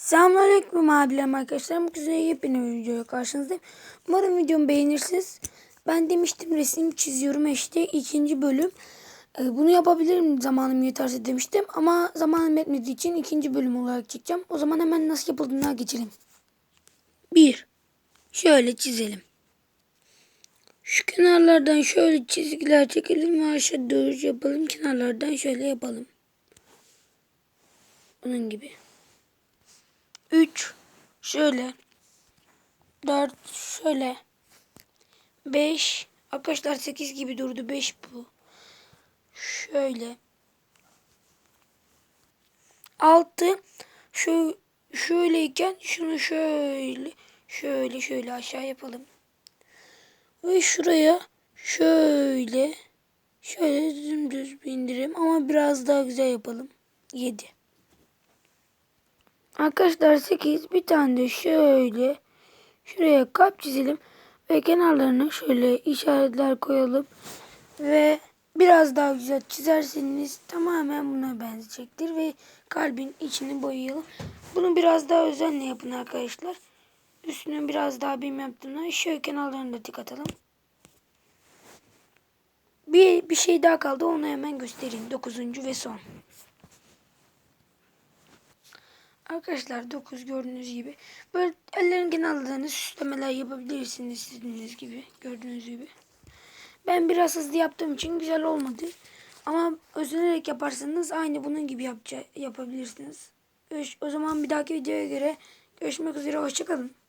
Selamünaleyküm abilerim arkadaşlar. Bugün size yepyeni bir videoya karşınızdayım. Umarım videomu beğenirsiniz. Ben demiştim resim çiziyorum işte ikinci bölüm. Ee, Bunu yapabilirim zamanım yeterse demiştim. Ama zamanım yetmediği için ikinci bölüm olarak çekeceğim. O zaman hemen nasıl yapıldığına geçelim. Bir. Şöyle çizelim. Şu kenarlardan şöyle çizgiler çekelim ve aşağı doğru yapalım. Kenarlardan şöyle yapalım. Bunun gibi. 3 şöyle. 4 şöyle. 5 arkadaşlar 8 gibi durdu. 5 bu. Şöyle. 6 şu şöyleyken şunu şöyle şöyle şöyle aşağı yapalım. Ve şuraya şöyle şöyle dümdüz bindirelim ama biraz daha güzel yapalım. 7 Arkadaşlar 8 bir tane de şöyle şuraya kalp çizelim ve kenarlarına şöyle işaretler koyalım ve biraz daha güzel çizerseniz tamamen buna benzeyecektir ve kalbin içini boyayalım. Bunu biraz daha özenle yapın arkadaşlar. Üstüne biraz daha benim yaptığımda şöyle kenarlarını da tik atalım. Bir, bir şey daha kaldı onu hemen göstereyim. Dokuzuncu ve son. Arkadaşlar 9 gördüğünüz gibi böyle ellerin kenarlarını süslemeler yapabilirsiniz istediğiniz gibi gördüğünüz gibi. Ben biraz hızlı yaptığım için güzel olmadı. Ama özenerek yaparsanız aynı bunun gibi yapabilirsiniz. O zaman bir dahaki videoya göre görüşmek üzere hoşçakalın.